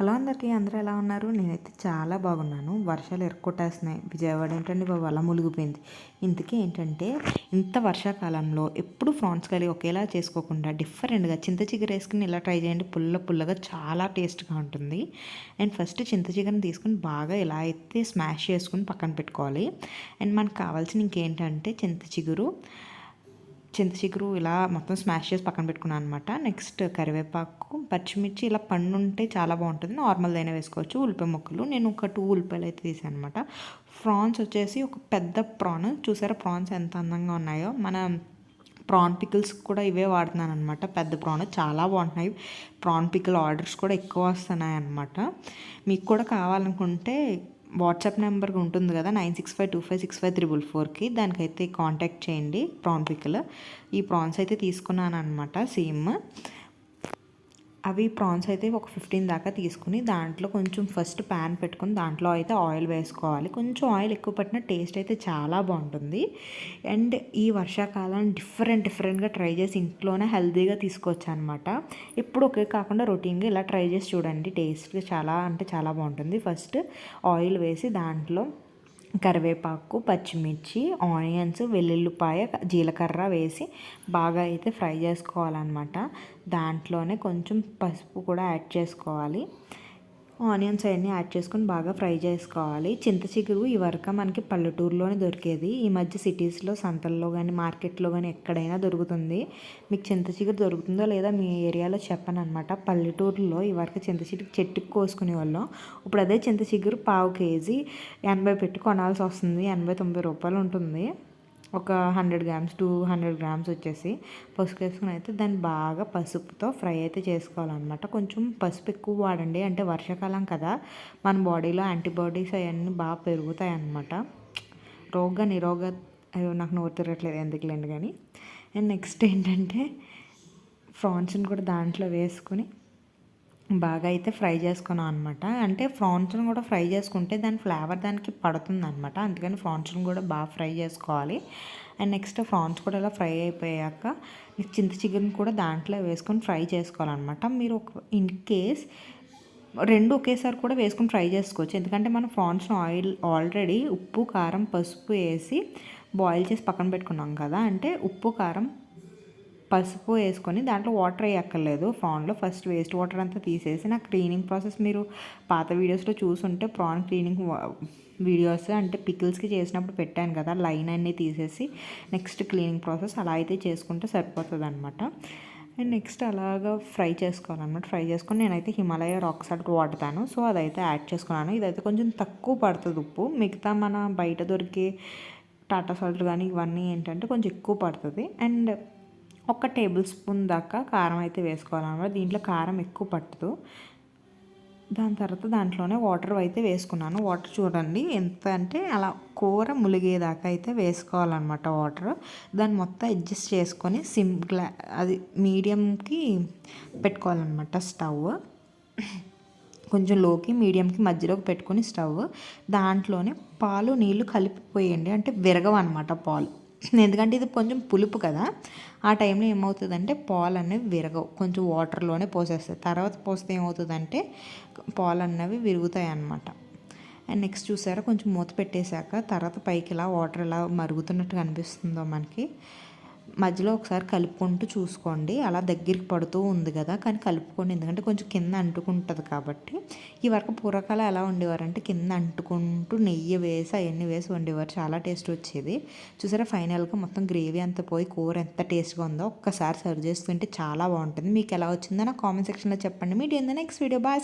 Hello అందరికీ అందరూ ఎలా ఉన్నారు? నేనైతే చాలా బాగున్నాను. వర్షాలు ఎరుక్కొట్టేస్తున్నాయి. విజయవాడ ఏంటంటే బాబు అలా మునిగిపోయింది. ఇంతకీ ఏంటంటే ఇంత వర్షాకాలంలో ఎప్పుడు ఫ్రాన్స్ కర్రీ ఒకేలా చేసుకోకుండా డిఫరెంట్గా చింత చిగురు వేసుకుని ఇలా ట్రై చేయండి. పుల్ల పుల్లగా చాలా టేస్ట్గా ఉంటుంది. అండ్ ఫస్ట్ చింత చికెన్ తీసుకుని బాగా ఇలా అయితే స్మాష్ చేసుకుని పక్కన పెట్టుకోవాలి. అండ్ మనకు కావాల్సిన ఇంకేంటంటే చింత చిగురు. చింత చిగురు ఇలా మొత్తం స్మాష్ చేసి పక్కన పెట్టుకున్నాను అనమాట నెక్స్ట్ కరివేపాకు పచ్చిమిర్చి ఇలా పండు ఉంటే చాలా బాగుంటుంది. నార్మల్ అయినా వేసుకోవచ్చు. ఉల్లిపాయ ముక్కలు. నేను ఒక టూ ఉల్లిపాయలు అయితే తీసాను అనమాట ప్రాన్స్ వచ్చేసి ఒక పెద్ద ప్రాన్. చూసారా ప్రాన్స్ ఎంత అందంగా ఉన్నాయో? మన ప్రాన్ పికిల్స్ కూడా ఇవే వాడుతున్నాను అనమాట పెద్ద ప్రాన్. చాలా బాగుంటున్నాయి. ప్రాన్ పికిల్ ఆర్డర్స్ కూడా ఎక్కువ వస్తున్నాయి అనమాట మీకు కూడా కావాలనుకుంటే వాట్సాప్ నెంబర్ ఉంటుంది కదా nine six five two five six five triple ఫోర్కి. దానికైతే కాంటాక్ట్ చేయండి ప్రాన్ పిక్కలు ఈ ప్రాన్స్ అయితే తీసుకున్నాను అనమాట సేమ్. అవి ప్రాన్స్ అయితే ఒక ఫిఫ్టీన్ దాకా తీసుకుని దాంట్లో కొంచెం ఫస్ట్ ప్యాన్ పెట్టుకుని దాంట్లో అయితే ఆయిల్ వేసుకోవాలి. కొంచెం ఆయిల్ ఎక్కువ పట్టిన టేస్ట్ అయితే చాలా బాగుంటుంది. అండ్ ఈ వర్షాకాలం డిఫరెంట్ డిఫరెంట్గా ట్రై చేసి ఇంట్లోనే హెల్తీగా తీసుకోవచ్చు అనమాట ఎప్పుడు ఒకే కాకుండా రొటీన్గా ఇలా ట్రై చేసి చూడండి. టేస్ట్ చాలా అంటే చాలా బాగుంటుంది. ఫస్ట్ ఆయిల్ వేసి దాంట్లో కరివేపాకు పచ్చిమిర్చి ఆనియన్స్ వెల్లుల్లిపాయ జీలకర్ర వేసి బాగా అయితే ఫ్రై చేసుకోవాలన్నమాట. దాంట్లోనే కొంచెం పసుపు కూడా యాడ్ చేసుకోవాలి. ఆనియన్స్ అవన్నీ యాడ్ చేసుకొని బాగా ఫ్రై చేసుకోవాలి. చింత చిగురు ఈ వరక మనకి పల్లెటూరులోనే దొరికేది. ఈ మధ్య సిటీస్లో సంతల్లో కానీ మార్కెట్లో కానీ ఎక్కడైనా దొరుకుతుంది. మీకు చింత చిగురు దొరుకుతుందో లేదా మీ ఏరియాలో చెప్పను అనమాట పల్లెటూరులో ఈ వరకు చింత చిగురు చెట్టుకు కోసుకునే వాళ్ళం. ఇప్పుడు అదే చింత చిగురు పావు కేజీ ఎనభై పెట్టి కొనాల్సి వస్తుంది. ఎనభై తొంభై రూపాయలు ఉంటుంది. ఒక hundred grams two hundred grams వచ్చేసి పసుపు వేసుకుని అయితే దాన్ని బాగా పసుపుతో ఫ్రై అయితే చేసుకోవాలన్నమాట. కొంచెం పసుపు ఎక్కువ వాడండి. అంటే వర్షాకాలం కదా మన బాడీలో యాంటీబాడీస్ అవన్నీ బాగా పెరుగుతాయి అన్నమాట రోగ నిరోగ నాకు నోరు తిరగట్లేదు ఎందుకులేండి కానీ. అండ్ నెక్స్ట్ ఏంటంటే ఫ్రాన్స్ని కూడా దాంట్లో వేసుకుని బాగా అయితే ఫ్రై చేసుకున్నాం అనమాట అంటే ఫ్రాన్స్ని కూడా ఫ్రై చేసుకుంటే దాని ఫ్లేవర్ దానికి పడుతుంది అనమాట అందుకని ఫ్రాన్స్ని కూడా బాగా ఫ్రై చేసుకోవాలి. అండ్ నెక్స్ట్ ఫ్రాన్స్ కూడా ఇలా ఫ్రై అయిపోయాక చింత చికెన్ కూడా దాంట్లో వేసుకొని ఫ్రై చేసుకోవాలన్నమాట. మీరు ఒక ఇన్ కేస్ రెండు ఒకేసారి కూడా వేసుకొని ఫ్రై చేసుకోవచ్చు. ఎందుకంటే మనం ఫ్రాన్స్ ఆయిల్ ఆల్రెడీ ఉప్పు కారం పసుపు వేసి బాయిల్ చేసి పక్కన పెట్టుకున్నాం కదా. అంటే ఉప్పు కారం పసుపు వేసుకొని దాంట్లో వాటర్ వేయక్కర్లేదు. ఫాన్లో ఫస్ట్ వేస్ట్ వాటర్ అంతా తీసేసి నా క్లీనింగ్ ప్రాసెస్ మీరు పాత వీడియోస్లో చూసుంటే ప్రాన్ క్లీనింగ్ వీడియోస్ అంటే పికిల్స్కి చేసినప్పుడు పెట్టాను కదా లైన్ అన్నీ తీసేసి నెక్స్ట్ క్లీనింగ్ ప్రాసెస్ అలా అయితే చేసుకుంటే సరిపోతుంది అనమాట అండ్ నెక్స్ట్ అలాగా ఫ్రై చేసుకోవాలన్నమాట. ఫ్రై చేసుకొని నేనైతే హిమాలయ రాక్ సాల్ట్ వాడతాను. సో అదైతే యాడ్ చేసుకున్నాను. ఇదైతే కొంచెం తక్కువ పడుతుంది ఉప్పు. మిగతా మన బయట దొరికే టాటా సాల్ట్ కానీ ఇవన్నీ ఏంటంటే కొంచెం ఎక్కువ పడుతుంది. అండ్ ఒక టేబుల్ స్పూన్ దాకా కారం అయితే వేసుకోవాలన్నమాట. దీంట్లో కారం ఎక్కువ పట్టదు. దాని తర్వాత దాంట్లోనే వాటర్ అయితే వేసుకున్నాను. వాటర్ చూడండి ఎంత అంటే అలా కూర ములిగేదాకా అయితే వేసుకోవాలన్నమాట వాటర్. దాన్ని మొత్తం అడ్జస్ట్ చేసుకొని సిమ్ గ్లా అది మీడియంకి పెట్టుకోవాలన్నమాట స్టవ్. కొంచెం లోకి మీడియంకి మధ్యలోకి పెట్టుకొని స్టవ్. దాంట్లోనే పాలు నీళ్ళు కలిపిపోయండి. అంటే విరగవన్నమాట పాలు. ఎందుకంటే ఇది కొంచెం పులుపు కదా ఆ టైంలో ఏమవుతుందంటే పాలు అనేవి విరగవు కొంచెం వాటర్లోనే పోసేస్తాయి. తర్వాత పోస్తే ఏమవుతుందంటే పాలు అన్నవి విరుగుతాయి అన్నమాట అండ్ నెక్స్ట్ చూసారా కొంచెం మూత పెట్టేశాక తర్వాత పైకి ఇలా వాటర్ ఇలా మరుగుతున్నట్టు కనిపిస్తుందో మనకి. మధ్యలో ఒకసారి కలుపుకుంటూ చూసుకోండి. అలా దగ్గరికి పడుతూ ఉంది కదా కానీ కలుపుకోండి. ఎందుకంటే కొంచెం కింద అంటుకుంటుంది కాబట్టి. ఈ వరకు పూర్వకాలం ఎలా ఉండేవారంటే కింద అంటుకుంటూ నెయ్యి వేసి అవన్నీ వేసి వండేవారు. చాలా టేస్ట్ వచ్చేది. చూసారా ఫైనల్గా మొత్తం గ్రేవీ అంతా పోయి కూర ఎంత టేస్ట్గా ఉందో ఒక్కసారి సర్వ్ చేసుకుంటే చాలా బాగుంటుంది. మీకు ఎలా వచ్చిందో నా కామెంట్ సెక్షన్లో చెప్పండి. మీ నెక్స్ట్ వీడియో. బాయ్